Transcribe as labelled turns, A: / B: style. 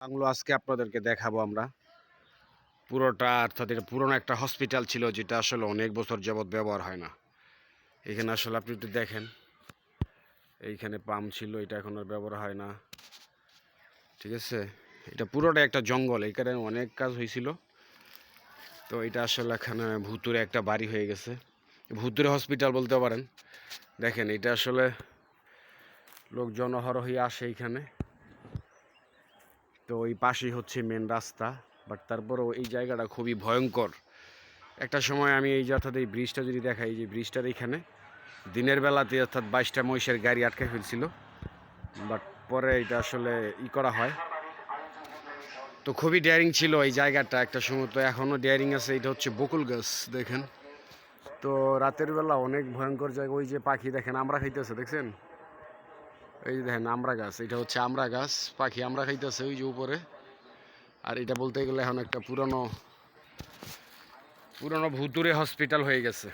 A: Bungalow আজকে আপনাদেরকে দেখাবো আমরা। পুরোটা অর্থাৎ এটা পুরোনো একটা হসপিটাল ছিল, যেটা আসলে অনেক বছর যাবৎ ব্যবহার হয় না। এখানে আসলে আপনি একটু দেখেন, এইখানে পাম্প ছিল, এটা এখন আর ব্যবহার হয় না। ঠিক আছে? এটা পুরোটা একটা জঙ্গল এখানে অনেক কাজ হয়েছিল। তো এটা আসলে এখানে ভুতুরে একটা বাড়ি হয়ে গেছে। ভুতুরে হসপিটাল বলতে পারেন। দেখেন, এটা আসলে লোকজন অহরহই আসে এইখানে তো ওই পাশেই হচ্ছে মেন রাস্তা বাট তারপরেও এই জায়গাটা খুবই ভয়ঙ্কর। একটা সময় আমি এই অর্থাৎ এই ব্রিজটা যদি দেখাই যে ব্রিজটার এইখানে দিনের বেলাতে অর্থাৎ বাইশটা মহিষের গাড়ি আটকে ফেলছিল বাট পরে এটা আসলে ই করা হয়। তো খুবই ডেয়ারিং ছিল এই জায়গাটা একটা সময়, তো এখনও ডেয়ারিং আছে, এটা হচ্ছে বকুল গাছ, দেখেন। তো রাতের বেলা অনেক ভয়ঙ্কর জায়গা, ওই যে পাখি দেখেন, আমরা খাইতেছে, দেখছেন? এই দেখেন আমরা গাছ, এটা হচ্ছে আমরা গাছ, পাখি আমরা খাইতেছে ওই যে উপরে। আর এটা বলতে গেলে এখন একটা পুরনো পুরনো ভুতুরে হসপিটাল হয়ে গেছে।